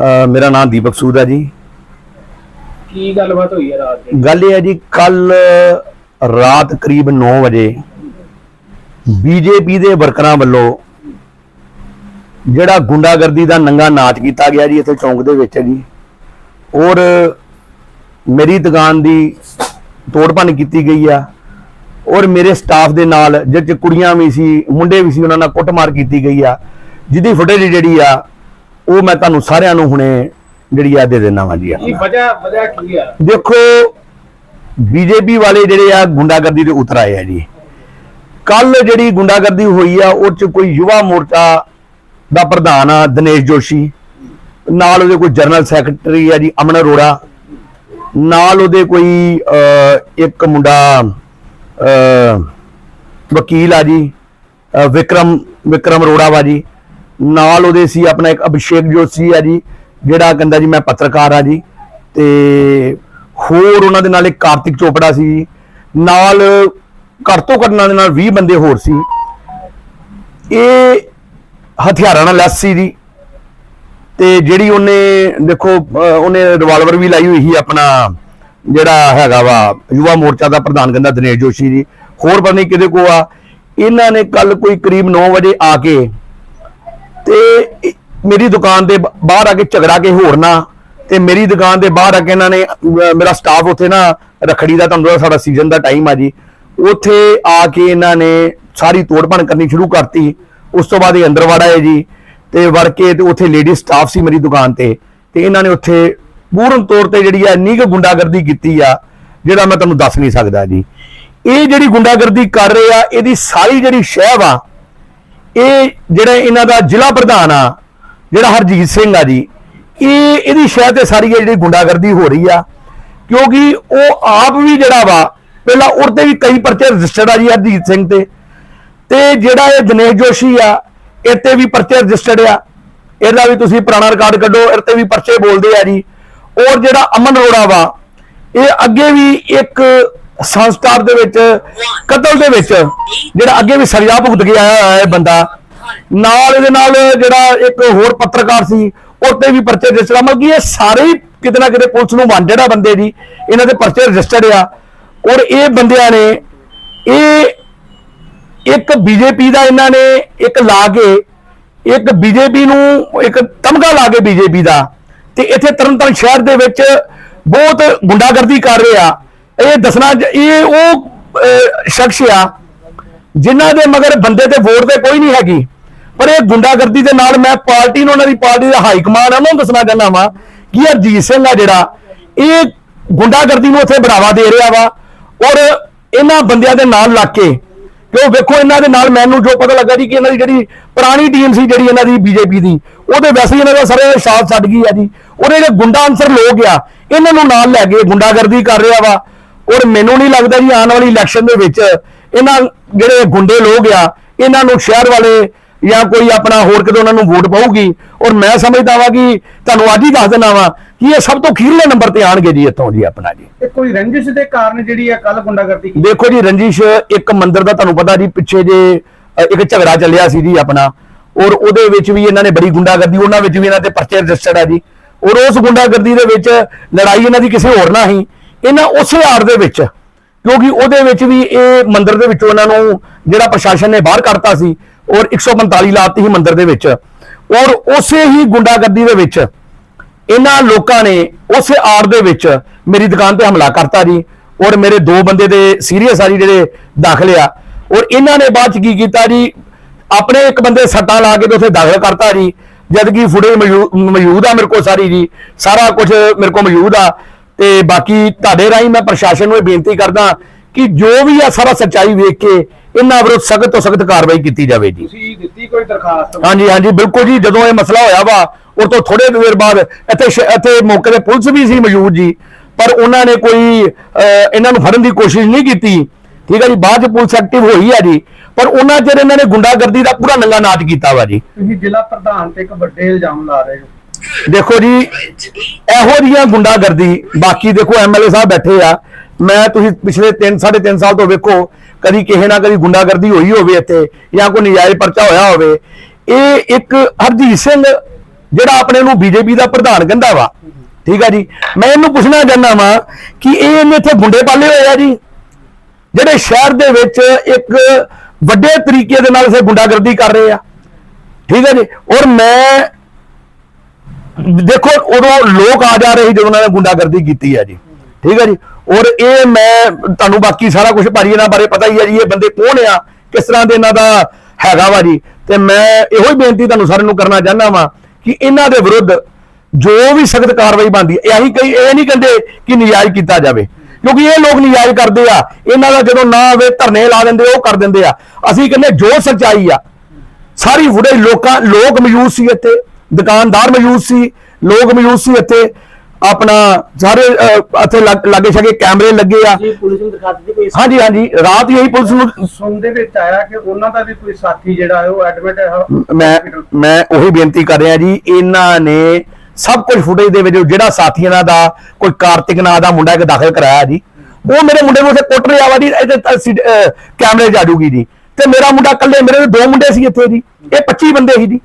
ਅ, ਮੇਰਾ ਨਾਮ ਦੀਪਕ ਸੂਦ ਹੈ ਜੀ। ਕੀ ਗੱਲਬਾਤ ਹੋਈ ਹੈ ਰਾਤ ਦੀ? ਗੱਲ ਇਹ ਹੈ ਜੀ ਕੱਲ ਰਾਤ ਕਰੀਬ 9 ਵਜੇ ਬੀਜੇਪੀ ਦੇ ਵਰਕਰਾਂ ਵੱਲੋਂ ਜਿਹੜਾ ਗੁੰਡਾਗਰਦੀ ਦਾ ਨੰਗਾ ਨਾਚ ਕੀਤਾ ਗਿਆ ਜੀ ਇੱਥੇ ਚੌਂਕ ਦੇ ਵਿੱਚ ਜੀ। ਔਰ ਮੇਰੀ ਦੁਕਾਨ ਦੀ ਤੋੜਪਣ ਕੀਤੀ ਗਈ ਆ। ਔਰ ਮੇਰੇ ਸਟਾਫ ਦੇ ਨਾਲ ਜਿਹਦੇ ਚ ਕੁੜੀਆਂ ਵੀ ਸੀ ਮੁੰਡੇ ਵੀ ਸੀ ਉਹਨਾਂ ਨਾਲ ਕੁੱਟਮਾਰ ਕੀਤੀ ਗਈ ਆ। ਜਿਹਦੀ ਫੁਟੇਜ ਜਿਹੜੀ ਆ ਉਹ ਮੈਂ ਤੁਹਾਨੂੰ ਸਾਰਿਆਂ ਨੂੰ ਹੁਣੇ ਜਿਹੜੀ ਆ ਦੇ ਦੇਣਾ ਵਾ ਜੀ ਆਪਣਾ। ਵਜ੍ਹਾ ਵਜ੍ਹਾ ਕੀ ਆ? ਦੇਖੋ ਬੀਜੇਪੀ ਵਾਲੇ ਜਿਹੜੇ ਆ ਗੁੰਡਾਗਰਦੀ ਦੇ ਉਤਰ ਆਏ ਆ ਜੀ। ਕੱਲ ਜਿਹੜੀ ਗੁੰਡਾਗਰਦੀ ਹੋਈ ਆ ਉਹ ਚ ਕੋਈ ਯੁਵਾ ਮੋਰਚਾ ਦਾ ਪ੍ਰਧਾਨ ਆ ਦਿਨੇਸ਼ ਜੋਸ਼ੀ। ਨਾਲ ਉਹਦੇ ਕੋਈ ਜਨਰਲ ਸੈਕਟਰੀ ਆ ਜੀ ਅਮਨ ਅਰੋੜਾ। ਨਾਲ ਉਹਦੇ ਕੋਈ ਇੱਕ ਮੁੰਡਾ ਵਕੀਲ ਆ ਜੀ ਵਿਕਰਮ ਵਿਕਰਮ ਅਰੋੜਾ ਵਾ ਜੀ। ਨਾਲ ਉਹਦੇ ਸੀ, ਆਪਣਾ ਇੱਕ ਅਭਿਸ਼ੇਕ ਜੋਸ਼ੀ ਆ ਜੀ, ਜਿਹੜਾ ਕਹਿੰਦਾ ਜੀ ਮੈਂ ਪੱਤਰਕਾਰ ਆ ਜੀ, ਤੇ ਹੋਰ ਉਹਨਾਂ ਦੇ ਨਾਲ ਇੱਕ ਕਾਰਤਿਕ ਚੋਪੜਾ ਸੀ ਜੀ। ਨਾਲ ਘੱਟ ਤੋਂ ਘੱਟ ਨਾਲ ਦੇ ਨਾਲ 20 ਬੰਦੇ ਹੋਰ ਸੀ ਇਹ ਹਥਿਆਰਾਂ ਨਾਲ ਲੈਸ ਸੀ ਜੀ, ਤੇ ਜਿਹੜੀ ਉਹਨੇ, ਦੇਖੋ ਉਹਨੇ ਰਿਵਾਲਵਰ ਵੀ ਲਾਈ ਹੋਈ ਸੀ ਆਪਣਾ, ਜਿਹੜਾ ਹੈਗਾ ਵਾ, ਯੁਵਾ ਮੋਰਚਾ ਦਾ ਪ੍ਰਧਾਨ ਕਹਿੰਦਾ ਦਿਨੇਸ਼ ਜੋਸ਼ੀ ਜੀ, ਹੋਰ ਪਤਾ ਨਹੀਂ ਕਿਹਦੇ ਕੋ ਆ ਇਹਨਾਂ ਨੇ ਕੱਲ ਕੋਈ ਕਰੀਬ 9 ਵਜੇ ਆ ਕੇ ਤੇ ਮੇਰੀ ਦੁਕਾਨ ਦੇ ਬਾਹਰ ਆ ਕੇ ਝਗੜਾ ਕੇ ਹੋਰ ਨਾ, ਤੇ ਮੇਰੀ ਦੁਕਾਨ ਦੇ ਬਾਹਰ ਆ ਕੇ ਇਹਨਾਂ ਨੇ ਮੇਰਾ ਸਟਾਫ ਉੱਥੇ ਨਾ ਰਖੜੀ ਦਾ ਤੁਹਾਨੂੰ ਪਤਾ ਸਾਡਾ ਸੀਜ਼ਨ ਦਾ ਟਾਈਮ ਆ ਜੀ। ਉੱਥੇ ਆ ਕੇ ਇਹਨਾਂ ਨੇ ਸਾਰੀ ਤੋੜਪਣ ਕਰਨੀ ਸ਼ੁਰੂ ਕਰਤੀ। ਉਸ ਤੋਂ ਬਾਅਦ ਇਹ ਅੰਦਰ ਵੜ ਆਏ ਜੀ, ਤੇ ਵੜ ਕੇ ਤੇ ਉੱਥੇ ਲੇਡੀ ਸਟਾਫ ਸੀ ਮੇਰੀ ਦੁਕਾਨ ਤੇ। ਤੇ ਇਹਨਾਂ ਨੇ ਉੱਥੇ ਪੂਰਨ ਤੌਰ ਤੇ ਜਿਹੜੀ ਆ ਇੰਨੀ ਕੁ ਗੁੰਡਾਗਰਦੀ ਕੀਤੀ ਆ, ਜਿਹੜਾ ਮੈਂ ਤੁਹਾਨੂੰ ਦੱਸ ਨਹੀਂ ਸਕਦਾ ਜੀ। ਇਹ ਜਿਹੜੀ ਗੁੰਡਾਗਰਦੀ ਕਰ ਰਹੇ ਆ, ਇਹਦੀ ਸਾਰੀ ਜਿਹੜੀ ਸ਼ਹਿਬ ਆ ਇਹ ਜਿਹੜਾ ਇਹਨਾਂ ਦਾ ਜ਼ਿਲ੍ਹਾ ਪ੍ਰਧਾਨ ਆ, ਜਿਹੜਾ ਹਰਜੀਤ ਸਿੰਘ ਆ ਜੀ, ਇਹ ਇਹਦੀ ਸ਼ਾਇਦ ਤੇ ਸਾਰੀ ਇਹ ਜਿਹੜੀ ਗੁੰਡਾਗਰਦੀ ਹੋ ਰਹੀ ਆ, ਕਿਉਂਕਿ ਉਹ ਆਪ ਵੀ ਜਿਹੜਾ ਵਾ, ਪਹਿਲਾਂ ਉਹਦੇ ਵੀ ਕਈ ਪਰਚੇ ਰਜਿਸਟਰਡ ਆ ਜੀ ਹਰਜੀਤ ਸਿੰਘ ਤੇ। ਤੇ ਜਿਹੜਾ ਇਹ ਦਿਨੇਸ਼ ਜੋਸ਼ੀ ਆ, ਇਹ ਤੇ ਵੀ ਪਰਚੇ ਰਜਿਸਟਰਡ ਆ। ਇਹਦਾ ਵੀ ਤੁਸੀਂ ਪੁਰਾਣਾ ਰਿਕਾਰਡ ਕੱਢੋ, ਇਹ ਤੇ ਵੀ ਪਰਚੇ ਬੋਲਦੇ ਆ ਜੀ। ਔਰ ਜਿਹੜਾ ਅਮਨ ਅਰੋੜਾ ਵਾ, ਇਹ ਅੱਗੇ ਵੀ ਇੱਕ ਸੰਸਕਾਰ ਦੇ ਵਿੱਚ, ਕਤਲ ਦੇ ਵਿੱਚ, ਜਿਹੜਾ ਅੱਗੇ ਵੀ ਸਜ਼ਾ ਭੁਗਤ ਕੇ ਆਇਆ ਹੋਇਆ ਹੈ ਬੰਦਾ, ਨਾਲ ਇਹਦੇ ਨਾਲ ਜਿਹੜਾ ਇੱਕ ਹੋਰ ਪੱਤਰਕਾਰ ਸੀ ਉਹ ਤੇ ਵੀ ਪਰਚੇ ਰਜਿਸਟਰ ਮਤਲਬ ਕਿ ਇਹ ਸਾਰੇ ਹੀ ਕਿਤੇ ਨਾ ਕਿਤੇ ਪੁਲਿਸ ਨੂੰ ਵਾਂਟਡ ਆ ਬੰਦੇ ਜੀ ਇਹਨਾਂ ਦੇ ਪਰਚੇ ਰਜਿਸਟਰਡ ਆ। ਔਰ ਇਹ ਬੰਦਿਆਂ ਨੇ, ਇਹ ਇੱਕ ਬੀਜੇਪੀ ਦਾ ਇਹਨਾਂ ਨੇ ਇੱਕ ਲਾ ਕੇ, ਇੱਕ ਬੀਜੇਪੀ ਨੂੰ ਇੱਕ ਤਮਗਾ ਲਾ ਕੇ ਬੀਜੇਪੀ ਦਾ। ਤੇ ਇੱਥੇ ਤਰਨਤਾਰਨ ਸ਼ਹਿਰ ਦੇ ਵਿੱਚ ਬਹੁਤ ਗੁੰਡਾਗਰਦੀ ਕਰ ਰਹੇ। ਆ ਇਹ ਦੱਸਣਾ ਇਹ ਉਹ ਸ਼ਖਸ ਆ, ਜਿਨ੍ਹਾਂ ਦੇ ਮਗਰ ਬੰਦੇ ਤੇ ਵੋਟ ਤੇ ਕੋਈ ਨਹੀਂ ਹੈਗੀ। ਪਰ ਇਹ ਗੁੰਡਾਗਰਦੀ ਦੇ ਨਾਲ ਮੈਂ ਪਾਰਟੀ ਨੂੰ ਉਹਨਾਂ ਦੀ ਪਾਰਟੀ ਦਾ ਹਾਈ ਕਮਾਂਡ ਆ, ਉਹਨਾਂ ਨੂੰ ਦੱਸਣਾ ਚਾਹੁੰਦਾ ਵਾਂ ਕਿ ਇਹ ਸਿੰਘ ਆ ਜਿਹੜਾ, ਇਹ ਗੁੰਡਾਗਰਦੀ ਨੂੰ ਉੱਥੇ ਬੜਾਵਾ ਦੇ ਰਿਹਾ ਵਾ ਔਰ ਇਹਨਾਂ ਬੰਦਿਆਂ ਦੇ ਨਾਲ ਲੱਗ ਕੇ, ਕਿਉਂ ਵੇਖੋ ਇਹਨਾਂ ਦੇ ਨਾਲ ਮੈਨੂੰ ਜੋ ਪਤਾ ਲੱਗਾ ਜੀ ਕਿ ਇਹਨਾਂ ਦੀ ਜਿਹੜੀ ਪੁਰਾਣੀ ਟੀਮ ਸੀ ਜਿਹੜੀ ਇਹਨਾਂ ਦੀ ਬੀਜੇਪੀ ਦੀ, ਉਹਦੇ ਵੈਸੇ ਹੀ ਇਹਨਾਂ ਦਾ ਸਾਰੇ ਸਾਥ ਛੱਡ ਗਈ ਆ ਜੀ। ਉਹਦੇ ਜਿਹੜੇ ਗੁੰਡਾ ਅੰਸਰ ਲੋਕ ਆ, ਇਹਨਾਂ ਨੂੰ ਨਾਲ ਲੈ ਕੇ ਗੁੰਡਾਗਰਦੀ ਕਰ ਰਿਹਾ ਵਾ। ਔਰ ਮੈਨੂੰ ਨਹੀਂ ਲੱਗਦਾ ਜੀ ਆਉਣ ਵਾਲੀ ਇਲੈਕਸ਼ਨ ਦੇ ਵਿੱਚ ਇਹਨਾਂ ਜਿਹੜੇ ਗੁੰਡੇ ਲੋਕ ਆ ਇਹਨਾਂ ਨੂੰ ਸ਼ਹਿਰ ਵਾਲੇ ਜਾਂ ਕੋਈ ਆਪਣਾ ਹੋਰ ਕਿਤੇ ਉਹਨਾਂ ਨੂੰ ਵੋਟ ਪਾਊਗੀ। ਔਰ ਮੈਂ ਸਮਝਦਾ ਵਾਂ ਕਿ ਤੁਹਾਨੂੰ ਅੱਜ ਹੀ ਦੱਸ ਦੇਣਾ ਵਾਂ ਕਿ ਇਹ ਸਭ ਤੋਂ ਖੀਰਲੇ ਨੰਬਰ ਤੇ ਆਣਗੇ ਜੀ ਇੱਥੋਂ ਜੀ ਆਪਣਾ ਜੀ। ਇਹ ਕੋਈ ਰੰਜਿਸ਼ ਦੇ ਕਾਰਨ ਜਿਹੜੀ ਆ ਕੱਲ ਗੁੰਡਾਗਰਦੀ ਕੀਤੀ? ਦੇਖੋ ਜੀ ਰੰਜਿਸ਼ ਇੱਕ ਮੰਦਿਰ ਦਾ ਤੁਹਾਨੂੰ ਪਤਾ ਜੀ ਪਿੱਛੇ ਜੇ ਇੱਕ ਝਗੜਾ ਚੱਲਿਆ ਸੀ ਜੀ ਆਪਣਾ। ਔਰ ਉਹਦੇ ਵਿੱਚ ਵੀ ਇਹਨਾਂ ਨੇ ਬੜੀ ਗੁੰਡਾਗਰਦੀ ਉਹਨਾਂ ਵਿੱਚ ਵੀ ਇਹਨਾਂ ਤੇ ਪਰਚੇ ਰਜਿਸਟਰਡ ਆ ਜੀ। ਔਰ ਉਸ ਗੁੰਡਾਗਰਦੀ ਦੇ ਵਿੱਚ ਲੜਾਈ ਇਹਨਾਂ ਦੀ ਕਿਸੇ ਹੋਰ ਨਾਲ ਹੀ ਇਹਨਾਂ ਉਸੇ ਆੜ ਦੇ ਵਿੱਚ, ਕਿਉਂਕਿ ਉਹਦੇ ਵਿੱਚ ਵੀ ਇਹ ਮੰਦਿਰ ਦੇ ਵਿੱਚੋਂ ਇਹਨਾਂ ਨੂੰ ਜਿਹੜਾ ਪ੍ਰਸ਼ਾਸਨ ਨੇ ਬਾਹਰ ਕੱਢਤਾ ਸੀ, ਔਰ 145 ਲਾਤੀ ਸੀ ਮੰਦਿਰ ਦੇ ਵਿੱਚ। ਔਰ ਉਸੇ ਹੀ ਗੁੰਡਾਗਰਦੀ ਦੇ ਵਿੱਚ ਇਹਨਾਂ ਲੋਕਾਂ ਨੇ ਉਸੇ ਆੜ ਦੇ ਵਿੱਚ ਮੇਰੀ ਦੁਕਾਨ ਤੇ ਹਮਲਾ ਕਰਤਾ ਜੀ, ਔਰ ਮੇਰੇ ਦੋ ਬੰਦੇ ਦੇ ਸੀਰੀਅਸ ਆ ਜੀ ਜਿਹੜੇ ਦਾਖਲ ਆ। ਔਰ ਇਹਨਾਂ ਨੇ ਬਾਅਦ ਚ ਕੀ ਕੀਤਾ ਜੀ, ਆਪਣੇ ਇੱਕ ਬੰਦੇ ਸੱਟਾਂ ਲਾ ਕੇ ਤੇ ਉੱਥੇ ਦਾਖਲ ਕਰਤਾ ਜੀ, ਜਦ ਕਿ ਫੁੜੇ ਮੌਜੂਦ ਆ ਮੇਰੇ ਕੋਲ ਸਾਰੀ ਜੀ, ਸਾਰਾ ਕੁਝ ਮੇਰੇ ਕੋਲ ਮੌਜੂਦ ਆ। ਤੇ ਬਾਕੀ ਤੁਹਾਡੇ ਰਾਹੀਂ ਮੈਂ ਪ੍ਰਸ਼ਾਸਨ ਨੂੰ ਇਹ ਬੇਨਤੀ ਕਰਦਾ ਕਿ ਜੋ ਵੀ ਆ ਸਾਰਾ ਸੱਚਾਈ ਵੇਖ ਕੇ ਇਹਨਾਂ ਵਿਰੁੱਧ ਸਖਤ ਤੋਂ ਸਖਤ ਕਾਰਵਾਈ ਕੀਤੀ ਜਾਵੇ ਜੀ। ਤੁਸੀਂ ਦਿੱਤੀ ਕੋਈ ਦਰਖਾਸਤ? ਹਾਂਜੀ ਹਾਂਜੀ ਬਿਲਕੁਲ ਜੀ ਜਦੋਂ ਇਹ ਮਸਲਾ ਹੋਇਆ ਵਾ ਉਹ ਤੋਂ ਥੋੜੇ ਦੇਰ ਬਾਅਦ ਇੱਥੇ ਇੱਥੇ ਮੌਕੇ ਤੇ ਪੁਲਿਸ ਵੀ ਸੀ ਮੌਜੂਦ ਜੀ ਪਰ ਉਹਨਾਂ ਨੇ ਕੋਈ ਇਹਨਾਂ ਨੂੰ ਫੜਨ ਦੀ ਕੋਸ਼ਿਸ਼ ਨਹੀਂ ਕੀਤੀ। ਠੀਕ ਹੈ ਜੀ ਬਾਅਦ ਚ ਪੁਲਿਸ ਐਕਟਿਵ ਹੋਈ ਆ ਜੀ ਪਰ ਉਹਨਾਂ ਚਿਰ ਇਹਨਾਂ ਨੇ ਗੁੰਡਾਗਰਦੀ ਦਾ ਪੂਰਾ ਨੰਗਾ ਨਾਚ ਕੀਤਾ ਵਾ ਜੀ। ਤੁਸੀਂ ਜ਼ਿਲ੍ਹਾ ਪ੍ਰਧਾਨ ਤੇ ਇੱਕ ਵੱਡੇ ਇਲਜ਼ਾਮ ਲਾ ਰਹੇ ਹੋ। ਦੇਖੋ ਜੀ, ਇਹੋ ਜਿਹੀਆਂ ਗੁੰਡਾਗਰਦੀ, ਬਾਕੀ ਦੇਖੋ ਐਮਐਲਏ ਸਾਹਿਬ ਬੈਠੇ ਆ, ਮੈਂ ਤੁਸੀਂ ਪਿਛਲੇ 3 3.5 ਸਾਲ ਤੋਂ ਵੇਖੋ, ਕਦੀ ਕਿਸੇ ਨਾ ਕਦੀ ਗੁੰਡਾਗਰਦੀ ਹੋਈ ਹੋਵੇ ਇੱਥੇ, ਜਾਂ ਕੋਈ ਨਜਾਇਜ਼ ਪਰਚਾ ਹੋਇਆ ਹੋਵੇ, ਇਹ ਇੱਕ ਹਰਜੀਤ ਸਿੰਘ, ਜਿਹੜਾ ਆਪਣੇ ਨੂੰ ਬੀਜੇਪੀ ਦਾ ਪ੍ਰਧਾਨ ਕਹਿੰਦਾ ਵਾ, ਠੀਕ ਆ ਜੀ, ਮੈਂ ਇਹਨੂੰ ਪੁੱਛਣਾ ਚਾਹੁੰਦਾ ਵਾਂ ਕਿ ਇਹ ਇਹਨੇ ਇੱਥੇ ਗੁੰਡੇ ਪਾਲੇ ਹੋਏ ਆ ਜੀ, ਜਿਹੜੇ ਸ਼ਹਿਰ ਦੇ ਵਿੱਚ ਇੱਕ ਵੱਡੇ ਤਰੀਕੇ ਦੇ ਨਾਲ ਸੇ ਗੁੰਡਾਗਰਦੀ ਕਰ ਰਹੇ ਆ, ਠੀਕ ਹੈ ਜੀ, ਔਰ ਮੈਂ ਦੇਖੋ, ਉਦੋਂ ਲੋਕ ਆ ਜਾ ਰਹੇ ਜਦੋਂ ਉਹਨਾਂ ਨੇ ਗੁੰਡਾਗਰਦੀ ਕੀਤੀ ਹੈ ਜੀ। ਠੀਕ ਹੈ ਜੀ? ਔਰ ਇਹ ਮੈਂ ਤੁਹਾਨੂੰ ਬਾਕੀ ਸਾਰਾ ਕੁਝ ਭਾਜੀ ਇਹਨਾਂ ਬਾਰੇ ਪਤਾ ਹੀ ਹੈ ਜੀ, ਇਹ ਬੰਦੇ ਕੌਣ ਆ, ਕਿਸ ਤਰ੍ਹਾਂ ਦੇ ਇਹਨਾਂ ਦਾ ਹੈਗਾ ਵਾ ਜੀ। ਤੇ ਮੈਂ ਇਹੋ ਹੀ ਬੇਨਤੀ ਤੁਹਾਨੂੰ ਸਾਰਿਆਂ ਨੂੰ ਕਰਨਾ ਚਾਹੁੰਦਾ ਵਾਂ ਕਿ ਇਹਨਾਂ ਦੇ ਵਿਰੁੱਧ ਜੋ ਵੀ ਸਖਤ ਕਾਰਵਾਈ ਬਣਦੀ ਹੈ ਇਹੀ ਕਈ ਇਹ ਨਹੀਂ ਕਹਿੰਦੇ ਕਿ ਨਜਾਇਜ਼ ਕੀਤਾ ਜਾਵੇ। ਕਿਉਂਕਿ ਇਹ ਲੋਕ ਨਜਾਇਜ਼ ਕਰਦੇ ਆ। ਇਹਨਾਂ ਦਾ ਜਦੋਂ ਨਾ ਆਵੇ, ਧਰਨੇ ਲਾ ਦਿੰਦੇ, ਉਹ ਕਰ ਦਿੰਦੇ ਆ। ਅਸੀਂ ਕਹਿੰਦੇ ਜੋ ਸੱਚਾਈ ਆ, ਸਾਰੀ ਫੁਟੇਜ ਲੋਕਾਂ, ਲੋਕ ਮੌਜੂਦ ਸੀ ਇੱਥੇ। ਦੁਕਾਨਦਾਰ ਮੌਜੂਦ ਸੀ ਲੋਕ ਮੌਜੂਦ ਸੀ ਇੱਥੇ ਆਪਣਾ ਸਾਰੇ ਇੱਥੇ ਲੱਗ- ਛਾਗੇ ਕੈਮਰੇ ਲੱਗੇ ਆ। ਜੀ ਪੁਲਿਸ ਨੂੰ ਦਿਖਾ ਦਿੱਤੀ ਕੋਈ ਹਾਂਜੀ ਹਾਂਜੀ ਰਾਤ ਹੀ ਇਹੀ ਪੁਲਿਸ ਨੂੰ। ਸੁਣ ਦੇ ਵਿੱਚ ਆਇਆ ਕਿ ਉਹਨਾਂ ਦਾ ਵੀ ਕੋਈ ਸਾਥੀ ਜਿਹੜਾ ਹੈ ਉਹ ਐਡਮਿਟ ਹੈ ਮੈਂ ਮੈਂ ਉਹੀ ਬੇਨਤੀ ਕਰ ਰਿਹਾ ਜੀ ਇਹਨਾਂ ਨੇ ਸਭ ਕੁਝ ਫੁਟੇਜ ਦੇ ਵਿੱਚ ਜਿਹੜਾ ਸਾਥੀ ਇਹਨਾਂ ਦਾ ਕੋਈ ਕਾਰਤਿਕ ਨਾਂ ਦਾ ਮੁੰਡਾ ਇੱਕ ਦਾਖਲ ਕਰਾਇਆ ਜੀ ਉਹ ਮੇਰੇ ਮੁੰਡੇ ਨੂੰ ਉੱਥੇ ਕੁੱਟ ਰਿਹਾ ਵਾ ਜੀ ਕੈਮਰੇ 'ਚ ਆ ਜੀ। ਤੇ ਮੇਰਾ ਮੁੰਡਾ ਇਕੱਲੇ ਮੇਰੇ ਦੇ ਦੋ ਮੁੰਡੇ ਸੀ ਇੱਥੇ ਜੀ ਇਹ 25 ਬੰਦੇ ਸੀ ਜੀ।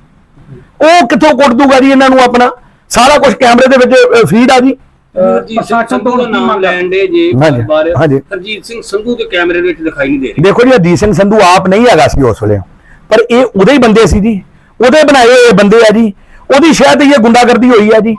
ਉਹ ਕਿੱਥੋਂ ਕੁੱਟ ਦੂਗਾ ਜੀ ਇਹਨਾਂ ਨੂੰ ਆਪਣਾ? ਸਾਰਾ ਕੁਝ ਕੈਮਰੇ ਦੇ ਵਿੱਚ ਫੀਡ ਆ ਜੀ। ਅਹ, ਜੀ ਪ੍ਰਸ਼ਾਸਨ ਸੰਧੂ ਤੋਂ ਦਾ ਕੀ ਨਾਮ ਮੰਗ ਲੈਣ ਦੇ ਜੇ ਹਾਂਜੀ, ਬਾਰੇ ਹਾਂਜੀ। ਹਰਜੀਤ ਸਿੰਘ ਸੰਧੂ ਦੇ ਕੈਮਰੇ ਦੇ ਵਿੱਚ ਦਿਖਾਈ ਨਹੀਂ ਦੇ ਰਹੀ। ਦੇਖੋ ਜੀ ਅਦੀਪ ਸਿੰਘ ਸੰਧੂ ਆਪ ਨਹੀਂ ਹੈਗਾ ਸੀ ਉਸ ਵੇਲੇ। ਪਰ ਇਹ ਉਹਦੇ ਹੀ ਬੰਦੇ ਸੀ ਜੀ। ਉਹਦੇ ਬਣਾਏ ਹੋਏ ਬੰਦੇ ਆ ਜੀ। ਉਹਦੀ ਸ਼ਾਇਦ ਇਹ ਗੁੰਡਾਗਰਦੀ ਹੋਈ ਆ ਜੀ।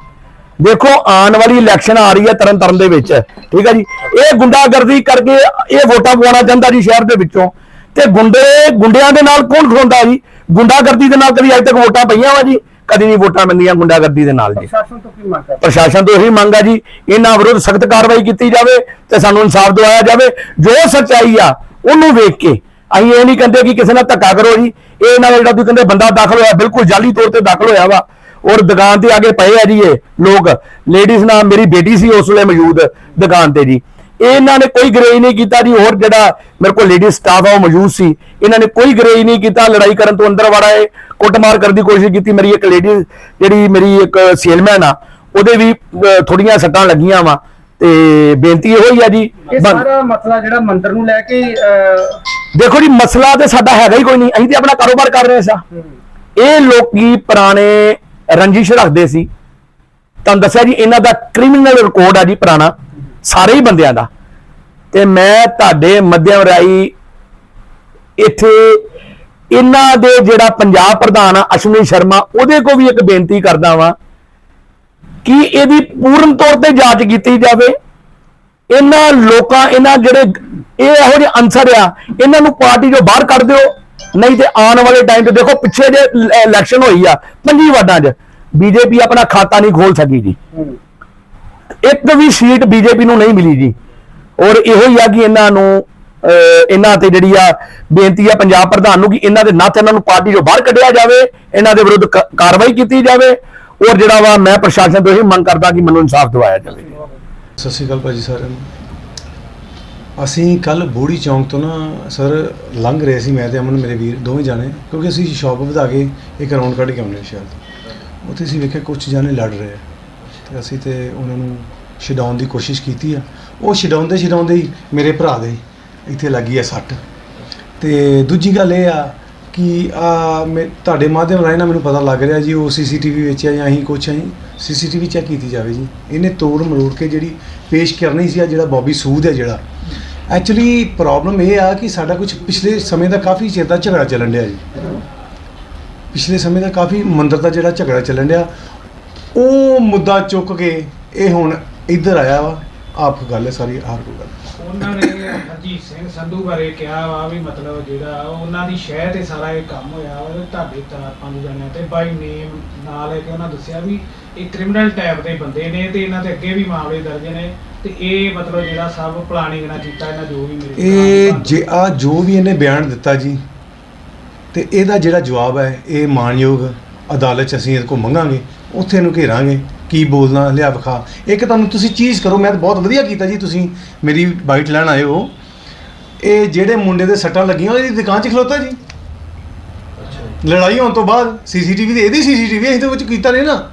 ਦੇਖੋ ਆਉਣ ਵਾਲੀ ਇਲੈਕਸ਼ਨ ਆ ਰਹੀ ਹੈ ਤਰਨ ਤਾਰਨ ਦੇ ਵਿੱਚ। ਠੀਕ ਹੈ ਜੀ? ਇਹ ਗੁੰਡਾਗਰਦੀ ਕਰਕੇ ਇਹ ਵੋਟਾਂ ਪਵਾਉਣਾ ਚਾਹੁੰਦਾ ਜੀ ਸ਼ਹਿਰ ਦੇ ਵਿੱਚੋਂ। ਤੇ ਗੁੰਡੇ ਗੁੰਡਿਆਂ ਦੇ ਨਾਲ ਕੌਣ ਖਲੋਂਦਾ ਜੀ? ਗੁੰਡਾਗਰਦੀ ਦੇ ਨਾਲ ਕਦੀ ਅੱਜ ਤੱਕ ਵੋਟਾਂ ਪਈਆਂ ਵਾ ਜੀ? ਕਦੀ ਨਹੀਂ ਵੋਟਾਂ ਮਿਲਦੀਆਂ ਗੁੰਡਾਗਰਦੀ ਦੇ ਨਾਲ ਜੀ। ਪ੍ਰਸ਼ਾਸਨ ਤੋਂ ਕੀ ਮੰਗ ਕਰਦੇ? ਪ੍ਰਸ਼ਾਸਨ ਤੋਂ ਇਹੀ ਮੰਗ ਜੀ ਇਹਨਾਂ ਵਿਰੁੱਧ ਸਖਤ ਕਾਰਵਾਈ ਕੀਤੀ ਜਾਵੇ ਤੇ ਸਾਨੂੰ ਇਨਸਾਫ ਦਿਵਾਇਆ ਜਾਵੇ। ਜੋ ਸੱਚਾਈ ਆ ਉਹਨੂੰ ਵੇਖ ਕੇ ਅਸੀਂ ਇਹ ਨਹੀਂ ਕਹਿੰਦੇ ਕਿ ਕਿਸੇ ਨਾਲ ਧੱਕਾ ਕਰੋ ਜੀ। ਇਹ ਨਾਲ ਜਿਹੜਾ ਤੁਸੀਂ ਕਹਿੰਦੇ ਬੰਦਾ ਦਾਖਲ ਹੋਇਆ ਬਿਲਕੁਲ ਜਾਲੀ ਤੌਰ ਤੇ ਦਾਖਲ ਹੋਇਆ ਵਾ। ਔਰ ਦੁਕਾਨ ਤੇ ਆ ਕੇ ਪਏ ਆ ਜੀ ਇਹ ਲੋਕ। ਲੇਡੀਜ਼ ਨਾਲ ਮੇਰੀ ਬੇਟੀ ਸੀ ਉਸ ਵੇਲੇ ਮੌਜੂਦ ਦੁਕਾਨ ਤੇ ਜੀ। ਇਹਨਾਂ ਨੇ ਕੋਈ ਗਰੇਜ ਨਹੀਂ ਕੀਤਾ ਜੀ। ਹੋਰ ਜਿਹੜਾ ਮੇਰੇ ਕੋਲ ਲੇਡੀ ਸਟਾਫ ਆ ਉਹ ਮੌਜੂਦ ਸੀ। ਇਹਨਾਂ ਨੇ ਕੋਈ ਗਰੇਜ ਨਹੀਂ ਕੀਤਾ। ਲੜਾਈ ਕਰਨ ਤੋਂ ਅੰਦਰ ਵੜਾ ਇਹ ਕੁੱਟਮਾਰ ਕਰਨ ਦੀ ਕੋਸ਼ਿਸ਼ ਕੀਤੀ। ਮੇਰੀ ਇੱਕ ਲੇਡੀ ਜਿਹੜੀ ਮੇਰੀ ਇੱਕ ਸੇਲਮੈਨ ਆ ਉਹਦੇ ਵੀ ਥੋੜੀਆਂ ਸੱਟਾਂ ਲੱਗੀਆਂ ਵਾ। ਤੇ ਬੇਨਤੀ ਇਹੋ ਹੀ ਆ ਜੀ। ਇਹ ਸਾਰਾ ਮਸਲਾ ਜਿਹੜਾ ਮੰਦਰ ਨੂੰ ਲੈ ਕੇ ਦੇਖੋ ਜੀ ਮਸਲਾ ਤੇ ਸਾਡਾ ਹੈਗਾ ਹੀ ਕੋਈ ਨਹੀਂ। ਅਸੀਂ ਤੇ ਆਪਣਾ ਕਾਰੋਬਾਰ ਕਰ ਰਹੇ ਸਾਂ। ਇਹ ਲੋਕੀ ਪੁਰਾਣੇ ਰੰਜਿਸ਼ ਰੱਖਦੇ ਸੀ। ਤੁਹਾਨੂੰ ਦੱਸਿਆ ਜੀ ਇਹਨਾਂ ਦਾ ਕ੍ਰਿਮੀਨਲ ਰਿਕਾਰਡ ਆ ਜੀ ਪੁਰਾਣਾ। ਸਾਰੇ ਹੀ ਬੰਦਿਆਂ ਦਾ। ਤੇ ਮੈਂ ਤੁਹਾਡੇ ਮੱਧਿਅਮ ਰਾਈ ਇੱਥੇ ਇਹਨਾਂ ਦੇ ਜਿਹੜਾ ਪੰਜਾਬ ਪ੍ਰਧਾਨ ਆ, ਅਸ਼ਵਨੀ ਸ਼ਰਮਾ, ਉਹਦੇ ਕੋ ਵੀ ਇੱਕ ਬੇਨਤੀ ਕਰਦਾ ਵਾਂ ਕਿ ਇਹਦੀ ਪੂਰਨ ਤੌਰ ਤੇ ਜਾਂਚ ਕੀਤੀ ਜਾਵੇ। ਇਹਨਾਂ ਲੋਕਾਂ, ਇਹਨਾਂ ਜਿਹੜੇ ਇਹ ਇਹੋ ਜਿਹੇ ਅਨਸਰ ਆ, ਇਹਨਾਂ ਨੂੰ ਪਾਰਟੀ ਚੋਂ ਬਾਹਰ ਕੱਢ ਦਿਓ। ਨਹੀਂ ਤੇ ਆਉਣ ਵਾਲੇ ਟਾਈਮ ਤੇ ਦੇਖੋ, ਪਿੱਛੇ ਜੇ ਇਲੈਕਸ਼ਨ ਹੋਈ ਆ, ਪੰਜੀ ਵਾਰਡਾਂ 'ਚ। ਬੀਜੇਪੀ ਆਪਣਾ ਖਾਤਾ ਨਹੀਂ ਖੋਲ ਸਕੀ ਜੀ। ਇੱਕ ਵੀ ਸੀਟ ਬੀਜੇਪੀ ਨੂੰ ਨਹੀਂ ਮਿਲੀ ਜੀ। ਔਰ ਇਹੋ ਹੀ ਆ ਕਿ ਇਹਨਾਂ ਨੂੰ ਅਹ, ਇਹਨਾਂ ਤੇ ਜਿਹੜੀ ਆ ਬੇਨਤੀ ਆ ਪੰਜਾਬ ਪ੍ਰਧਾਨ ਨੂੰ ਕਿ ਇਹਨਾਂ ਦੇ ਨੱਥ ਇਹਨਾਂ ਨੂੰ ਪਾਰਟੀ ਚੋਂ ਬਾਹਰ ਕੱਢਿਆ ਜਾਵੇ ਇਹਨਾਂ ਦੇ ਵਿਰੁੱਧ ਕਾਰਵਾਈ ਕੀਤੀ ਜਾਵੇ ਔਰ ਜਿਹੜਾ ਵਾ ਮੈਂ ਪ੍ਰਸ਼ਾਸਨ ਤੋਂ ਇਹ ਮੰਗ ਕਰਦਾ ਕਿ ਮੈਨੂੰ ਇਨਸਾਫ ਦਿਵਾਇਆ ਜਾਵੇ। ਸਤਿ ਸ਼੍ਰੀ ਅਕਾਲ ਭਾਜੀ ਸਾਰਿਆਂ ਨੂੰ। ਅਸੀਂ ਕੱਲ ਬੋੜੀ ਚੌਂਕ ਤੋਂ ਨਾ ਸਰ ਲੰਘ ਰਹੇ ਸੀ ਮੈਂ ਤੇ ਅਮਨ ਮੇਰੇ ਵੀਰ ਦੋਵੇਂ ਜਾਣੇ ਕਿਉਂਕਿ ਅਸੀਂ ਸ਼ਾਪ ਵਧਾ ਕੇ ਇੱਕ ਰਾਉਂਡ ਕੱਢ ਕੇ ਆਉਂਦੇ ਸ਼ਾਇਦ ਉੱਥੇ ਅਸੀਂ ਵੇਖਿਆ ਕੁਝ ਜਾਣੇ ਲੜ ਰਹੇ ਆ। ਤੇ ਅਸੀਂ ਤੇ ਉਹਨਾਂ ਨੂੰ ਛਡਾਉਣ ਦੀ ਕੋਸ਼ਿਸ਼ ਕੀਤੀ ਆ। ਉਹ ਛਡਾਉਂਦੇ ਛਡਾਉਂਦੇ ਹੀ ਮੇਰੇ ਭਰਾ ਦੇ ਇੱਥੇ ਲੱਗੀ ਆ ਸੱਟ। ਤੇ ਦੂਜੀ ਗੱਲ ਇਹ ਆ ਕਿ ਆ ਮੈਂ, ਤੁਹਾਡੇ ਮਾਧਿਅਮ ਰਾਹੀਂ ਨਾ ਮੈਨੂੰ ਪਤਾ ਲੱਗ ਰਿਹਾ ਜੀ, ਉਹ ਸੀਸੀਟੀਵੀ ਵਿੱਚ ਆ ਜਾਂ ਅਸੀਂ ਕੁਛ ਅਸੀਂ ਸੀਸੀਟੀਵੀ ਚੈੱਕ ਕੀਤੀ ਜਾਵੇ ਜੀ। ਇਹਨੇ ਤੋੜ ਮਰੋੜ ਕੇ ਜਿਹੜੀ ਪੇਸ਼ ਕਰਨੀ ਸੀ ਆ, ਜਿਹੜਾ ਬੌਬੀ ਸੂਦ ਹੈ ਜਿਹੜਾ। ਐਕਚੁਅਲੀ ਪ੍ਰੋਬਲਮ ਇਹ ਆ ਕਿ ਸਾਡਾ ਕੁਝ ਪਿਛਲੇ ਸਮੇਂ ਦਾ ਕਾਫੀ ਚਿਰ ਦਾ ਝਗੜਾ ਚੱਲਣ ਡਿਆ ਜੀ। ਪਿਛਲੇ ਸਮੇਂ ਦਾ ਕਾਫੀ ਮੰਦਰ ਦਾ ਜਿਹੜਾ ਝਗੜਾ ਚੱਲਣ ਡਿਆ ਉਹ ਮੁੱਦਾ ਚੁੱਕ ਕੇ ਇਹ ਹੁਣ ਇੱਧਰ ਆਇਆ ਵਾ। ਆਪ ਗੱਲ ਹੈ ਸਾਰੀ ਕੋ ਗੱਲ ਉਹਨਾਂ ਨੇ ਹਰਜੀਤ ਸਿੰਘ ਸੰਧੂ ਬਾਰੇ ਕਿਹਾ ਵਾ ਵੀ ਮਤਲਬ ਜਿਹੜਾ ਉਹਨਾਂ ਦੀ ਸ਼ਹਿ ਤੇ ਸਾਰਾ ਇਹ ਕੰਮ ਹੋਇਆ ਵਾ ਤੇ ਤੁਹਾਡੇ ਚਾਰ ਪੰਜ ਜਣਿਆਂ ਤੇ ਬਾਈ ਨੇਮ ਨਾਲ ਲੈ ਕੇ ਉਹਨਾਂ ਦੱਸਿਆ ਵੀ ਇਹ ਕ੍ਰਿਮੀਨਲ ਟਾਈਪ ਦੇ ਬੰਦੇ ਨੇ ਤੇ ਇਹਨਾਂ ਤੇ ਅੱਗੇ ਵੀ ਮਾਮਲੇ ਦਰਜ ਨੇ ਤੇ ਇਹ ਮਤਲਬ ਜਿਹੜਾ ਸਭ ਪਲਾਨਿੰਗ ਨਾਲ ਕੀਤਾ ਇਹਨਾਂ ਜੋ ਵੀ ਮੇਰੇ ਇਹ ਜੇ ਆ ਜੋ ਵੀ ਇਹਨੇ ਬਿਆਨ ਦਿੱਤਾ ਜੀ ਤੇ ਇਹਦਾ ਜਿਹੜਾ ਜਵਾਬ ਹੈ ਇਹ ਮਾਨਯੋਗ ਅਦਾਲਤ 'ਚ ਅਸੀਂ ਇਹਦੇ ਕੋਲ ਮੰਗਾਂਗੇ। ਉੱਥੇ ਇਹਨੂੰ ਘੇਰਾਂਗੇ ਕੀ ਬੋਲਣਾ ਲਿਆ ਵਿਖਾ। ਇੱਕ ਤੁਹਾਨੂੰ ਤੁਸੀਂ ਚੀਜ਼ ਕਰੋ ਮੈਂ ਤਾਂ ਬਹੁਤ ਵਧੀਆ ਕੀਤਾ ਜੀ ਤੁਸੀਂ ਮੇਰੀ ਬਾਈਟ ਲੈਣ ਆਏ ਹੋ। ਇਹ ਜਿਹੜੇ ਮੁੰਡੇ ਦੇ ਸੱਟਾਂ ਲੱਗੀਆਂ ਉਹਦੀ ਦੁਕਾਨ 'ਚ ਖਲੋਤਾ ਜੀ। ਲੜਾਈ ਹੋਣ ਤੋਂ ਬਾਅਦ ਸੀਸੀਟੀਵੀ ਤੇ ਇਹਦੀ ਸੀਸੀਟੀਵੀ ਅਸੀਂ ਤਾਂ ਕੁਝ ਕੀਤਾ ਨਹੀਂ ਨਾ।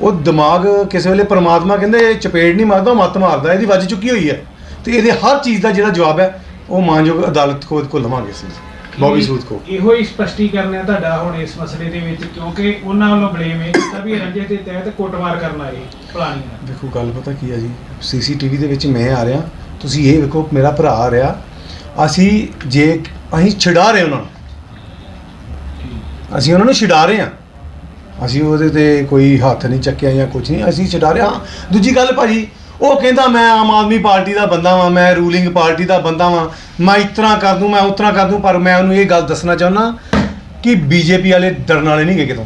ਉਹ ਦਿਮਾਗ ਕਿਸੇ ਵੇਲੇ ਪ੍ਰਮਾਤਮਾ ਕਹਿੰਦੇ ਚਪੇੜ ਨਹੀਂ ਮਾਰਦਾ ਮੱਤ ਮਾਰਦਾ ਇਹਦੀ ਵੱਜ ਚੁੱਕੀ ਹੋਈ ਹੈ। ਤੇ ਇਹਦੇ ਹਰ ਚੀਜ਼ ਦਾ ਜਿਹੜਾ ਜਵਾਬ ਹੈ ਉਹ ਮਾਨਯੋਗ ਅਦਾਲਤ ਕੋਲ ਲਵਾਂਗੇ ਅਸੀਂ। ਬੌਬੀ ਸੂਦ ਕੋ। ਇਹੋ ਹੀ ਸਪਸ਼ਟੀਕਰਨ ਹੈ ਤੁਹਾਡਾ ਹੁਣ ਇਸ ਮਸਲੇ ਦੇ ਵਿੱਚ ਕਿਉਂਕਿ ਉਹਨਾਂ ਵੱਲੋਂ ਬਲੇਮ ਇਹ ਕੀਤਾ ਵੀ ਰੰਜੇ ਦੇ ਤਹਿਤ ਕੁੱਟਮਾਰ ਕਰਨ ਫਲਾਣੀ ਨਾਲ। ਦੇਖੋ ਗੱਲ ਪਤਾ ਕੀ ਆ ਜੀ? ਸੀਸੀਟੀਵੀ ਦੇ ਵਿੱਚ ਮੈਂ ਆ ਰਿਹਾ ਤੁਸੀਂ ਇਹ ਵੇਖੋ ਮੇਰਾ ਭਰਾ ਆ ਰਿਹਾ। ਅਸੀਂ ਜੇ ਅਸੀਂ ਛਡਾ ਰਹੇ ਉਹਨਾਂ ਨੂੰ ਅਸੀਂ ਉਹਨਾਂ ਨੂੰ ਛਡਾ ਰਹੇ ਹਾਂ। ਅਸੀਂ ਉਹਦੇ ਤੇ ਕੋਈ ਹੱਥ ਨਹੀਂ ਚੱਕਿਆ ਜਾਂ ਕੁਝ ਨਹੀਂ ਅਸੀਂ ਛਡਾ ਰਹੇ ਹਾਂ ਦੂਜੀ ਗੱਲ ਭਾਜੀ ਉਹ ਕਹਿੰਦਾ ਮੈਂ ਆਮ ਆਦਮੀ ਪਾਰਟੀ ਦਾ ਬੰਦਾ ਵਾਂ ਮੈਂ ਰੂਲਿੰਗ ਪਾਰਟੀ ਦਾ ਬੰਦਾ ਵਾਂ। ਮੈਂ ਇਸ ਤਰ੍ਹਾਂ ਕਰ ਦੂੰ ਮੈਂ ਤਰ੍ਹਾਂ ਕਰ ਦੂੰ ਪਰ ਮੈਂ ਉਹਨੂੰ ਇਹ ਗੱਲ ਦੱਸਣਾ ਚਾਹੁੰਦਾ ਕਿ ਬੀਜੇਪੀ ਵਾਲੇ ਡਰਨ ਵਾਲੇ ਨਹੀਂ ਗਏ ਕਿਤੋਂ।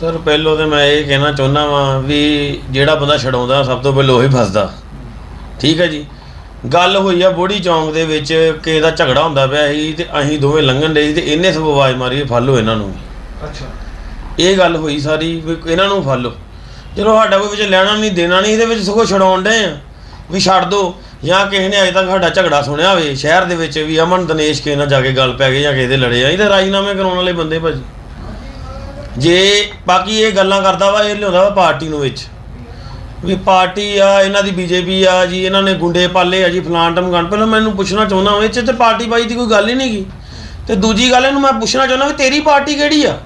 ਸਰ ਪਹਿਲੋਂ ਤੇ ਮੈਂ ਇਹ ਕਹਿਣਾ ਚਾਹੁੰਦਾ ਵਾਂ ਵੀ ਜਿਹੜਾ ਬੰਦਾ ਛਡਾਉਂਦਾ ਸਭ ਤੋਂ ਪਹਿਲਾਂ ਉਹੀ ਫਸਦਾ। ਠੀਕ ਹੈ ਜੀ? ਗੱਲ ਹੋਈ ਆ ਬੋੜੀ ਚੌਂਕ ਦੇ ਵਿੱਚ ਕਿਸੇ ਦਾ ਝਗੜਾ ਹੁੰਦਾ ਪਿਆ ਸੀ ਤੇ ਅਸੀਂ ਦੋਵੇਂ ਲੰਘਣ ਦੇ ਸੀ ਤੇ ਇਹਨੇ ਸਭ ਆਵਾਜ਼ ਮਾਰੀ ਫਾਲੋ ਇਹਨਾਂ ਨੂੰ। ਅੱਛਾ। ਇਹ ਗੱਲ ਹੋਈ ਸਾਰੀ ਵੀ ਇਹਨਾਂ ਨੂੰ ਫਾਲੋ ਚਲੋ ਸਾਡਾ ਕੋਈ ਵਿੱਚ ਲੈਣਾ ਨਹੀਂ, ਦੇਣਾ ਨਹੀਂ, ਇਹਦੇ ਵਿੱਚ ਸਗੋਂ ਛਡਾਉਣ ਡਏ ਆ। ਵੀ ਛੱਡ ਦੋ। ਜਾਂ ਕਿਸੇ ਨੇ ਅਜੇ ਤੱਕ ਸਾਡਾ ਝਗੜਾ ਸੁਣਿਆ ਹੋਵੇ, ਸ਼ਹਿਰ ਦੇ ਵਿੱਚ ਵੀ ਅਮਨ, ਦਿਨੇਸ਼ ਕਿਸੇ ਨਾਲ ਜਾ ਕੇ ਗੱਲ ਪੈ ਗਈ ਜਾਂ ਕਿਸੇ ਦੇ ਲੜੇ ਆ ਇਹ ਤਾਂ ਰਾਜੀਨਾਮੇ ਕਰਾਉਣ ਵਾਲੇ ਬੰਦੇ ਭਾਜੀ। ਜੇ ਬਾਕੀ ਇਹ ਗੱਲਾਂ ਕਰਦਾ ਵਾ, ਇਹ ਲਿਆਉਂਦਾ ਵਾ ਪਾਰਟੀ ਨੂੰ ਵਿੱਚ। ਵੀ ਪਾਰਟੀ ਆ, ਇਹਨਾਂ ਦੀ ਬੀਜੇਪੀ ਆ ਜੀ, ਇਹਨਾਂ ਨੇ ਗੁੰਡੇ ਪਾਲੇ ਆ ਜੀ, ਫਲਾਣ ਟਮਗਣ ਪਹਿਲਾਂ ਮੈਨੂੰ ਪੁੱਛਣਾ ਚਾਹੁੰਦਾ ਹਾਂ ਇਹ 'ਚ ਤੇ ਪਾਰਟੀ ਬਾਈ ਦੀ ਕੋਈ ਗੱਲ ਹੀ ਨਹੀਂ ਗੀ। ਤੇ ਦੂਜੀ ਗੱਲ, ਇਹਨੂੰ ਮੈਂ ਪੁੱਛਣਾ ਚਾਹੁੰਦਾ ਵੀ ਤੇਰੀ ਪਾਰਟੀ ਕਿਹੜੀ ਆ?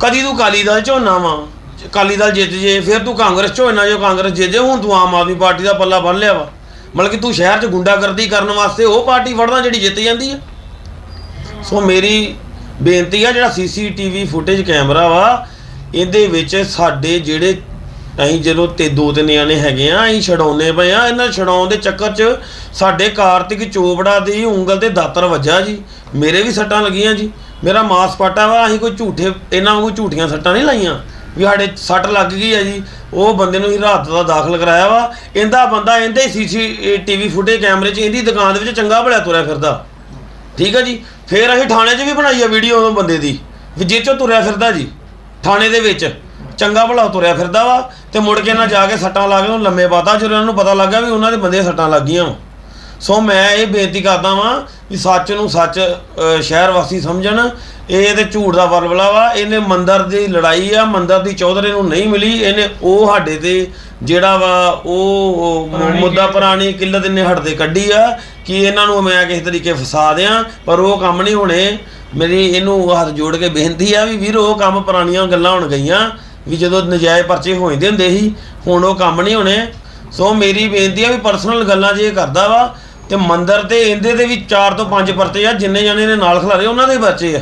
ਕਦੀ ਤੂੰ ਕਾਲੀ ਦਲ ਝੋਨਾ ਵਾ। ਅਕਾਲੀ ਦਲ ਜਿੱਤ ਜੇ, ਫਿਰ ਤੂੰ ਕਾਂਗਰਸ 'ਚੋਂ ਹੋਣਾ ਜੋ ਕਾਂਗਰਸ ਜਿੱਤ ਜੇ, ਹੁਣ ਤੂੰ ਆਮ ਆਦਮੀ ਪਾਰਟੀ ਦਾ ਪੱਲਾ ਬੰਨ ਲਿਆ ਵਾ। ਮਤਲਬ ਕਿ ਤੂੰ ਸ਼ਹਿਰ ਚ ਗੁੰਡਾਗਰਦੀ ਕਰਨ ਵਾਸਤੇ ਉਹ ਪਾਰਟੀ ਫੜਦਾ ਜਿਹੜੀ ਜਿੱਤ ਜਾਂਦੀ ਆ। ਸੋ ਮੇਰੀ ਬੇਨਤੀ ਆ, ਜਿਹੜਾ ਸੀਸੀਟੀਵੀ ਫੁਟੇਜ ਕੈਮਰਾ ਵਾ, ਇਹਦੇ ਵਿੱਚ ਸਾਡੇ ਜਿਹੜੇ ਅਸੀਂ ਜਦੋਂ ਤੇ ਦੋ ਤਿੰਨ ਨਿਆਣੇ ਹੈਗੇ ਆ, ਅਸੀਂ ਛਡਾਉਨੇ ਪਏ ਆ। ਇਹਨਾਂ ਛਡਾਉਣ ਦੇ ਚੱਕਰ 'ਚ ਸਾਡੇ ਕਾਰਤਿਕ ਚੋਪੜਾ ਦੀ ਉਂਗਲ ਤੇ ਦਾਤਰ ਵੱਜਾ ਜੀ। ਮੇਰੇ ਵੀ ਸੱਟਾਂ ਲੱਗੀਆਂ ਜੀ। ਮੇਰਾ ਮਾਸ ਪਾਟਾ ਵਾ, ਅਸੀਂ ਕੋਈ ਝੂਠੇ, ਇਹਨਾਂ ਵਾਂਗੂ ਝੂਠੀਆਂ ਸੱਟਾਂ ਨਹੀਂ ਲਾਈਆਂ। ਵੀ ਸਾਡੇ ਸੱਟ ਲੱਗ ਗਈ ਹੈ ਜੀ, ਉਹ ਬੰਦੇ ਨੂੰ ਹੀ ਰਾਤ ਦਾ ਦਾਖਲ ਕਰਾਇਆ ਵਾ। ਇਹਦਾ ਬੰਦਾ ਇਹਦੇ ਸੀਸੀ ਟੀਵੀ ਫੁਟੇਜ ਕੈਮਰੇ 'ਚ, ਇਹਦੀ ਦੁਕਾਨ ਦੇ ਵਿੱਚ ਚੰਗਾ ਭਲਿਆ ਤੁਰਿਆ ਫਿਰਦਾ। ਠੀਕ ਹੈ ਜੀ? ਫਿਰ ਅਸੀਂ ਥਾਣੇ 'ਚ ਵੀ ਬਣਾਈ ਆ ਵੀਡੀਓ ਉਹ ਬੰਦੇ ਦੀ, ਵੀ ਜਿਹ 'ਚੋਂ ਤੁਰਿਆ ਫਿਰਦਾ ਜੀ, ਥਾਣੇ ਦੇ ਵਿੱਚ। ਚੰਗਾ ਭਲਾ ਤੁਰਿਆ ਫਿਰਦਾ ਵਾ ਤੇ ਮੁੜ ਕੇ ਨਾ ਜਾ ਕੇ ਸੱਟਾਂ ਲਾ ਕੇ ਉਹਨੂੰ ਲੰਮੇ ਪਾਤਾ ਜਦੋਂ ਉਹਨਾਂ ਨੂੰ ਪਤਾ ਲੱਗਾ ਵੀ ਉਹਨਾਂ ਦੇ ਬੰਦੇ ਸੱਟਾਂ ਲੱਗ ਗਈਆਂ ਵਾਂ। ਸੋ ਮੈਂ ਇਹ ਬੇਨਤੀ ਕਰਦਾ ਵਾਂ ਵੀ ਸੱਚ ਨੂੰ ਸੱਚ ਸ਼ਹਿਰ ਵਾਸੀ ਸਮਝਣ। ਇਹ ਤੇ ਝੂਠ ਦਾ ਵਲਵਲਾ ਵਾ। ਇਹਨੇ ਮੰਦਰ ਦੀ ਲੜਾਈ ਆ ਮੰਦਰ ਦੀ ਚੌਧਰੇ ਨੂੰ ਨਹੀਂ ਮਿਲੀ। ਇਹਨੇ ਉਹ ਸਾਡੇ ਤੇ ਜਿਹੜਾ ਵਾ ਉਹ ਮੁੱਦਾ ਪੁਰਾਣੀ ਕਿੱਲਤ ਇਹਨੇ ਹਟਦੇ ਕੱਢੀ ਆ ਕਿ ਇਹਨਾਂ ਨੂੰ ਮੈਂ ਕਿਸੇ ਤਰੀਕੇ ਫਸਾ ਦਿਆਂ ਪਰ ਉਹ ਕੰਮ ਨਹੀਂ ਹੋਣੇ। ਮੇਰੀ ਇਹਨੂੰ ਹੱਥ ਜੋੜ ਕੇ ਬੇਨਤੀ ਆ ਵੀ ਵੀਰ ਉਹ ਕੰਮ ਪੁਰਾਣੀਆਂ ਗੱਲਾਂ ਹੁਣ ਗਈਆਂ ਵੀ ਜਦੋਂ ਨਜਾਇਜ਼ ਪਰਚੇ ਹੋ ਜਾਂਦੇ ਹੁੰਦੇ ਸੀ ਹੁਣ ਉਹ ਕੰਮ ਨਹੀਂ ਹੋਣੇ। ਸੋ ਮੇਰੀ ਬੇਨਤੀ ਆ ਵੀ ਪਰਸਨਲ ਗੱਲਾਂ ਜੇ ਕਰਦਾ ਵਾ ਤੇ ਮੰਦਰ ਤੇ ਇਹਦੇ ਦੇ ਵੀ 4 ਤੋਂ 5 ਪਰਚੇ ਆ ਜਿੰਨੇ ਜਾਣੇ ਨੇ ਨਾਲ ਖਿਲਾਰੇ ਉਹਨਾਂ ਦੇ ਬੱਚੇ ਆ।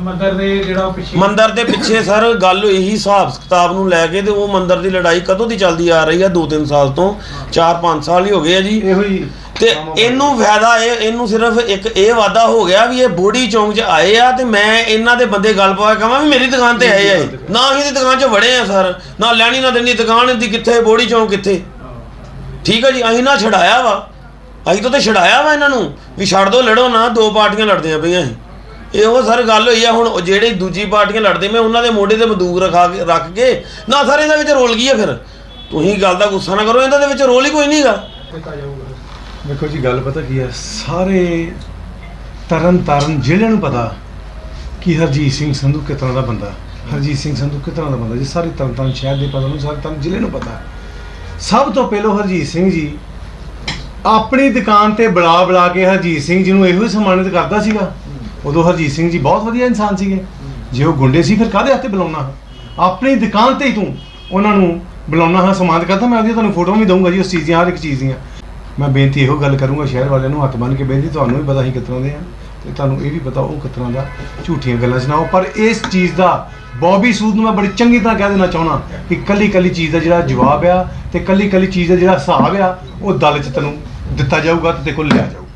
ਮੰਦਰ ਦੇ ਜਿਹੜਾ ਉਹ ਪਿੱਛੇ ਮੰਦਰ ਦੇ ਪਿੱਛੇ ਸਰ ਗੱਲ ਇਹੀ ਹਿਸਾਬ ਕਿਤਾਬ ਨੂੰ ਲੈ ਕੇ ਤੇ ਉਹ ਮੰਦਰ ਦੀ ਲੜਾਈ ਕਦੋਂ ਦੀ ਚੱਲਦੀ ਆ ਰਹੀ ਆ? 2-3 ਸਾਲ ਤੋਂ 4-5 ਸਾਲ ਹੀ ਹੋ ਗਏ ਆ ਜੀ। ਇਹੋ ਹੀ ਤੇ ਇਹਨੂੰ ਫਾਇਦਾ ਇਹ ਇਹਨੂੰ ਸਿਰਫ ਇੱਕ ਇਹ ਵਾਦਾ ਹੋ ਗਿਆ ਵੀ ਇਹ ਬੋੜੀ ਚੌਂਕ 'ਚ ਆਏ ਆ ਤੇ ਮੈਂ ਇਹਨਾਂ ਦੇ ਬੰਦੇ ਗੱਲ ਪਵਾ ਕੇ ਕਹਾਂ ਵੀ ਮੇਰੀ ਦੁਕਾਨ ਤੇ ਆਏ ਆ ਇਹ। ਨਾ ਅਸੀਂ ਦੀ ਦੁਕਾਨ 'ਚ ਵੜੇ ਆ ਸਰ ਨਾ ਲੈਣੀ ਨਾ ਦੇਣੀ ਦੁਕਾਨ ਦੀ ਕਿੱਥੇ ਬੋੜੀ ਚੌਂਕ ਕਿੱਥੇ? ਠੀਕ ਹੈ ਜੀ ਅਸੀਂ ਨਾ ਛਡਾਇਆ ਵਾ। ਅਸੀਂ ਤਾਂ ਤੇ ਛਡਾਇਆ ਵਾ ਇਹਨਾਂ ਨੂੰ ਵੀ ਛੱਡ ਦੋ, ਲੜੋ ਨਾ, ਦੋ ਪਾਰਟੀਆਂ ਲੜਦੀਆਂ ਪਈਆਂ ਸੀ। ਇਹੋ ਸਰ ਗੱਲ ਹੋਈ ਆ, ਹੁਣ ਜਿਹੜੇ ਦੂਜੀ ਪਾਰਟੀਆਂ ਲੜਦੇ ਮੈਂ ਉਹਨਾਂ ਦੇ ਮੋਢੇ ਤੇ ਬੰਦੂਕ ਰਖਾ ਕੇ, ਰੱਖ ਕੇ, ਨਾ ਸਰ ਇਹਦੇ ਵਿੱਚ ਰੋਲ ਗਈ ਆ ਫਿਰ? ਤੁਸੀਂ ਗੱਲ ਦਾ ਗੁੱਸਾ ਨਾ ਕਰੋ, ਇਹਨਾਂ ਦੇ ਵਿੱਚ ਰੋਲ ਹੀ ਕੋਈ ਨਹੀਂਗਾ ਦਿੱਤਾ ਜਾਊਗਾ। ਦੇਖੋ ਜੀ, ਗੱਲ ਪਤਾ ਕੀ ਹੈ ਸਾਰੇ ਤਰਨ ਤਾਰਨ ਜ਼ਿਲ੍ਹੇ ਨੂੰ ਪਤਾ ਕਿ ਹਰਜੀਤ ਸਿੰਘ ਸੰਧੂ ਕਿਸ ਤਰ੍ਹਾਂ ਦਾ ਬੰਦਾ, ਹਰਜੀਤ ਸਿੰਘ ਸੰਧੂ ਕਿਸ ਤਰ੍ਹਾਂ ਦਾ ਬੰਦਾ, ਜੀ ਸਾਰੇ ਤਰਨ ਤਾਰਨ ਸ਼ਹਿਰ ਦੇ ਪਤਾ ਨੂੰ ਸਾਰੇ ਤਰਨ ਜ਼ਿਲ੍ਹੇ ਨੂੰ ਪਤਾ। ਸਭ ਤੋਂ ਪਹਿਲਾਂ ਹਰਜੀਤ ਸਿੰਘ ਜੀ ਆਪਣੀ ਦੁਕਾਨ ਤੇ ਬੁਲਾ ਬੁਲਾ ਕੇ ਹਰਜੀਤ ਸਿੰਘ ਜੀ ਨੂੰ ਇਹੋ ਹੀ ਸਨਮਾਨਿਤ ਕਰਦਾ ਸੀਗਾ। ਉਦੋਂ ਹਰਜੀਤ ਸਿੰਘ ਜੀ ਬਹੁਤ ਵਧੀਆ ਇਨਸਾਨ ਸੀਗੇ। ਜੇ ਉਹ ਗੁੰਡੇ ਸੀ ਫਿਰ ਕਾਹਦੇ ਹੱਥੇ ਬੁਲਾਉਣਾ? ਆਪਣੀ ਦੁਕਾਨ ਤੇ ਹੀ ਤੂੰ ਉਹਨਾਂ ਨੂੰ ਬੁਲਾਉਣਾ ਹਾਂ ਸਨਮਾਨਿਤ ਕਰਦਾ ਮੈਂ ਉਹਦੀ ਤੁਹਾਨੂੰ ਫੋਟੋ ਵੀ ਦਊਂਗਾ ਜੀ ਉਸ ਚੀਜ਼ ਦੀਆਂ ਹਰ ਇੱਕ ਚੀਜ਼ ਦੀਆਂ। ਮੈਂ ਬੇਨਤੀ ਇਹੋ ਗੱਲ ਕਰੂੰਗਾ ਸ਼ਹਿਰ ਵਾਲਿਆਂ ਨੂੰ ਹੱਥ ਬੰਨ੍ਹ ਕੇ ਬੇਨਤੀ ਤੁਹਾਨੂੰ ਵੀ ਪਤਾ ਕਿਸ ਤਰ੍ਹਾਂ ਦੇ ਆ ਤੇ ਤੁਹਾਨੂੰ ਇਹ ਵੀ ਪਤਾ ਉਹ ਤਰ੍ਹਾਂ ਦਾ ਝੂਠੀਆਂ ਗੱਲਾਂ ਸੁਣਾਓ। ਪਰ ਇਸ ਚੀਜ਼ ਦਾ ਬੌਬੀ ਸੂਦ ਨੂੰ ਮੈਂ ਬੜੀ ਚੰਗੀ ਤਰ੍ਹਾਂ ਕਹਿ ਦੇਣਾ ਚਾਹਣਾ ਕਿ ਕੱਲੀ ਕੱਲੀ ਚੀਜ਼ ਦਾ ਜਿਹੜਾ ਜਵਾਬ ਆ ਤੇ ਕੱਲੀ ਕੱਲੀ ਚੀਜ਼ ਦਾ ਜਿਹੜਾ ਹਿਸਾਬ ਆ ਉਹ ਦਲ 'ਚ ਤੈਨੂੰ ਦਿੱਤਾ ਜਾਊਗਾ ਤੇ ਤੇ ਕੋਲ ਲਿਆ ਜਾਊਗਾ।